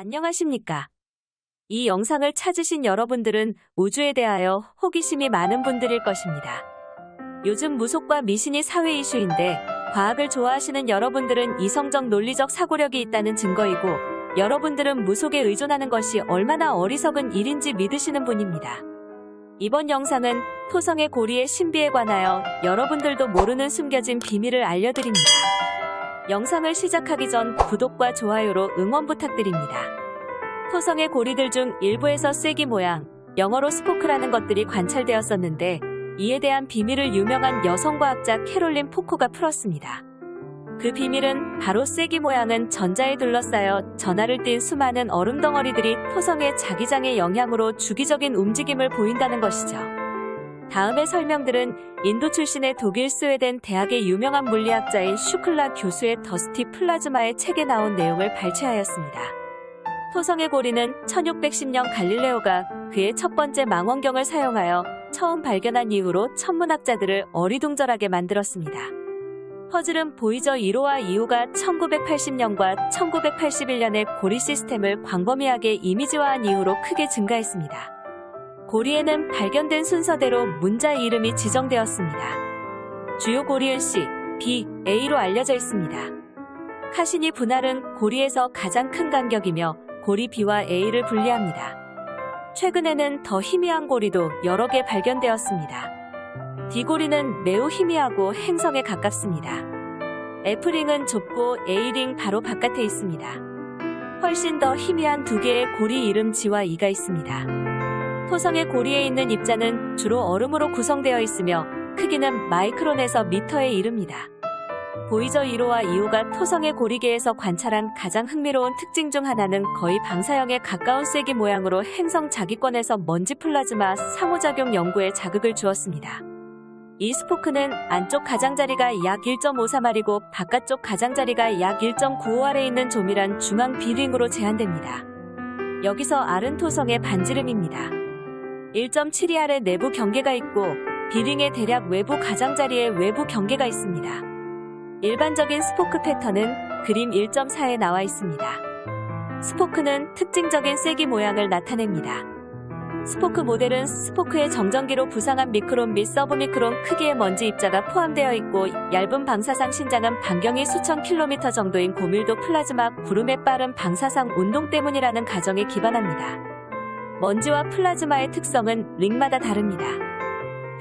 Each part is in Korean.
안녕하십니까. 이 영상을 찾으신 여러분들은 우주에 대하여 호기심이 많은 분들일 것입니다. 요즘 무속과 미신이 사회 이슈인데 과학을 좋아하시는 여러분들은 이성적 논리적 사고력이 있다는 증거이고 여러분들은 무속에 의존하는 것이 얼마나 어리석은 일인지 믿으시는 분입니다. 이번 영상은 토성의 고리의 신비에 관하여 여러분들도 모르는 숨겨진 비밀을 알려드립니다. 영상을 시작하기 전 구독과 좋아요로 응원 부탁드립니다. 토성의 고리들 중 일부에서 쐐기 모양, 영어로 스포크라는 것들이 관찰되었었는데 이에 대한 비밀을 유명한 여성과학자 캐롤린 포코가 풀었습니다. 그 비밀은 바로 쐐기 모양은 전자에 둘러싸여 전하를 띤 수많은 얼음 덩어리들이 토성의 자기장의 영향으로 주기적인 움직임을 보인다는 것이죠. 다음의 설명들은 인도 출신의 독일 스웨덴 대학의 유명한 물리학자인 슈클라 교수의 더스티 플라즈마의 책에 나온 내용을 발췌하였습니다. 토성의 고리는 1610년 갈릴레오가 그의 첫 번째 망원경을 사용하여 처음 발견한 이후로 천문학자들을 어리둥절하게 만들었습니다. 퍼즐은 보이저 1호와 2호가 1980년과 1981년에 고리 시스템을 광범위하게 이미지화한 이후로 크게 증가했습니다. 고리에는 발견된 순서대로 문자 이름이 지정되었습니다. 주요 고리은 C, B, A로 알려져 있습니다. 카시니 분할은 고리에서 가장 큰 간격이며 고리 B와 A를 분리합니다. 최근에는 더 희미한 고리도 여러 개 발견되었습니다. D고리는 매우 희미하고 행성에 가깝습니다. F링은 좁고 A링 바로 바깥에 있습니다. 훨씬 더 희미한 두 개의 고리 이름 G와 E가 있습니다. 토성의 고리에 있는 입자는 주로 얼음으로 구성되어 있으며 크기는 마이크론에서 미터에 이릅니다. 보이저 1호와 2호가 토성의 고리계에서 관찰한 가장 흥미로운 특징 중 하나는 거의 방사형에 가까운 쐐기 모양으로 행성 자기권에서 먼지 플라즈마 상호작용 연구에 자극을 주었습니다. 이 스포크는 안쪽 가장자리가 약 1.53알이고 바깥쪽 가장자리가 약 1.95알에 있는 조밀한 중앙 비링으로 제한됩니다. 여기서 알은 토성의 반지름입니다. 1.72알의 내부 경계가 있고 비링의 대략 외부 가장자리에 외부 경계가 있습니다. 일반적인 스포크 패턴은 그림 1.4에 나와 있습니다. 스포크는 특징적인 쐐기 모양을 나타냅니다. 스포크 모델은 스포크의 정전기로 부상한 미크론 및 서브미크론 크기의 먼지 입자가 포함되어 있고 얇은 방사상 신장은 반경이 수천 킬로미터 정도인 고밀도 플라즈마 구름의 빠른 방사상 운동 때문이라는 가정에 기반합니다. 먼지와 플라즈마의 특성은 링마다 다릅니다.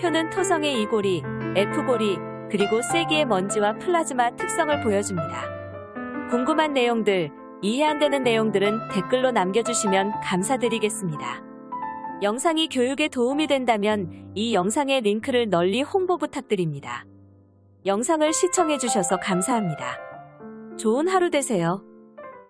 표는 토성의 이고리, F고리, 그리고 쐐기의 먼지와 플라즈마 특성을 보여줍니다. 궁금한 내용들, 이해 안 되는 내용들은 댓글로 남겨주시면 감사드리겠습니다. 영상이 교육에 도움이 된다면 이 영상의 링크를 널리 홍보 부탁드립니다. 영상을 시청해주셔서 감사합니다. 좋은 하루 되세요.